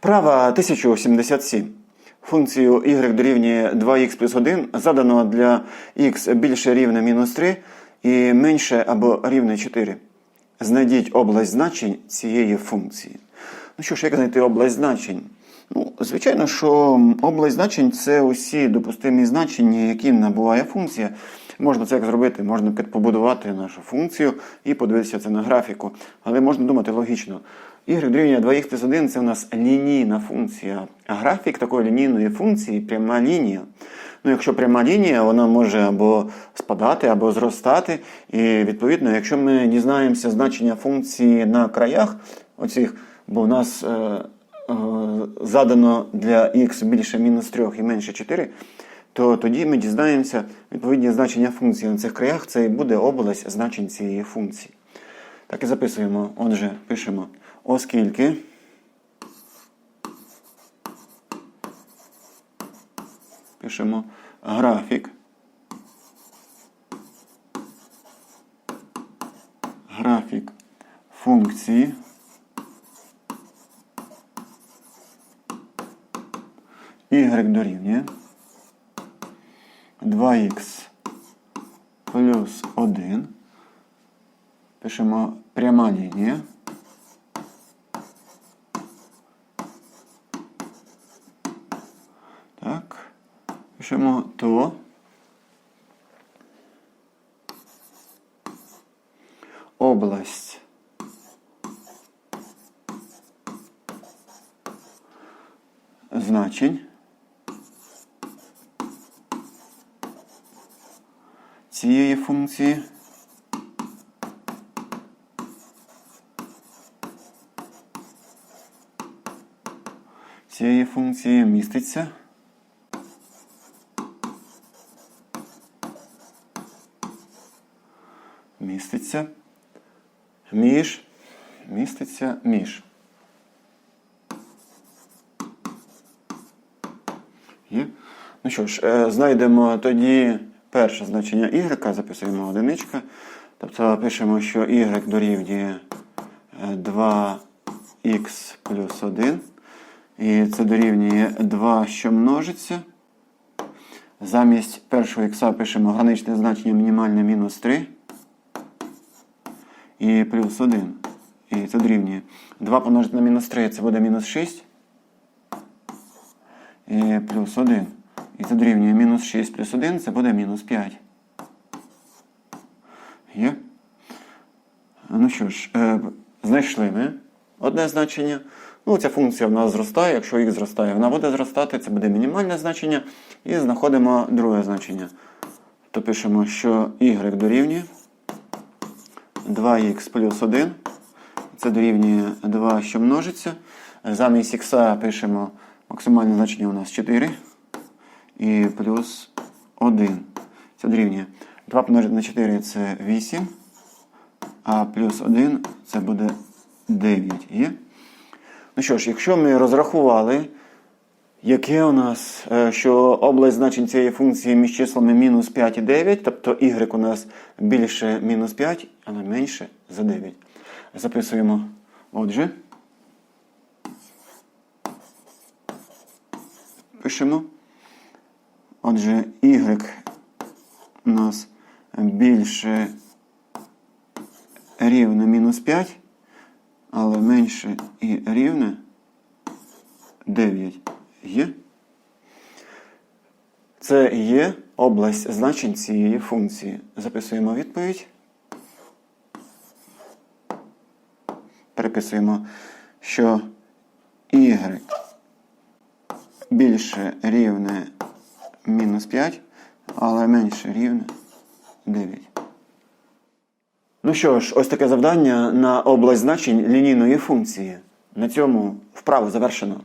Вправа 1077. Функцію y дорівнює 2х плюс 1 задано для х більше рівне мінус 3 і менше або рівне 4. Знайдіть область значень цієї функції. Ну що ж, як знайти область значень? Ну, звичайно, що область значень це усі допустимі значення, які набуває функція. Можна це як зробити, можна побудувати нашу функцію і подивитися це на графіку. Але можна думати логічно. Y дорівнює 2х плюс 1 це у нас лінійна функція. А графік такої лінійної функції пряма лінія. Ну, якщо пряма лінія, вона може або спадати, або зростати. І відповідно, якщо ми дізнаємося значення функції на краях, оцих, бо в нас е, е, задано для х більше мінус 3 і менше 4, то тоді ми дізнаємося відповідні значення функції на цих краях, це і буде область значень цієї функції. Так і записуємо. Отже, пишемо, оскільки. Пишемо графік. Графік функції. Y дорівнює 2х плюс 1. Пишемо пряма лінія. Так. Пишемо то. Область. Значень. Цієї функції. Цієї функції міститься. Міститься між. Міститься між. Є? Ну що ж, е, знайдемо тоді перше значення y, записуємо одиничка. Тобто пишемо, що y дорівнює 2х плюс 1. І це дорівнює 2, що множиться. Замість першого х пишемо граничне значення мінімальне мінус 3. І плюс 1. І це дорівнює 2 помножити на мінус 3, це буде мінус 6. І плюс 1. І це дорівнює мінус 6 плюс 1, це буде мінус 5. Є? Ну що ж, е, знайшли ми одне значення. Ну, ця функція в нас зростає. Якщо х зростає, вона буде зростати, це буде мінімальне значення. І знаходимо друге значення. То пишемо, що y дорівнює 2х плюс 1. Це дорівнює 2, що множиться. Замість х пишемо максимальне значення у нас 4. І плюс 1. Це дорівнює 2 помножити на 4 це 8. А плюс 1 це буде 9. Є? Ну що ж, якщо ми розрахували, яке у нас, е, що область значень цієї функції між числами мінус 5 і 9, тобто y у нас більше мінус 5, але менше за 9. Записуємо. Отже, пишемо. Отже, y у нас більше рівне мінус 5, але менше і рівне 9 є. Це є область значень цієї функції. Записуємо відповідь. Переписуємо, що y більше рівне мінус 5, але менше рівне 9. Ну що ж, ось таке завдання на область значень лінійної функції. На цьому вправу завершено.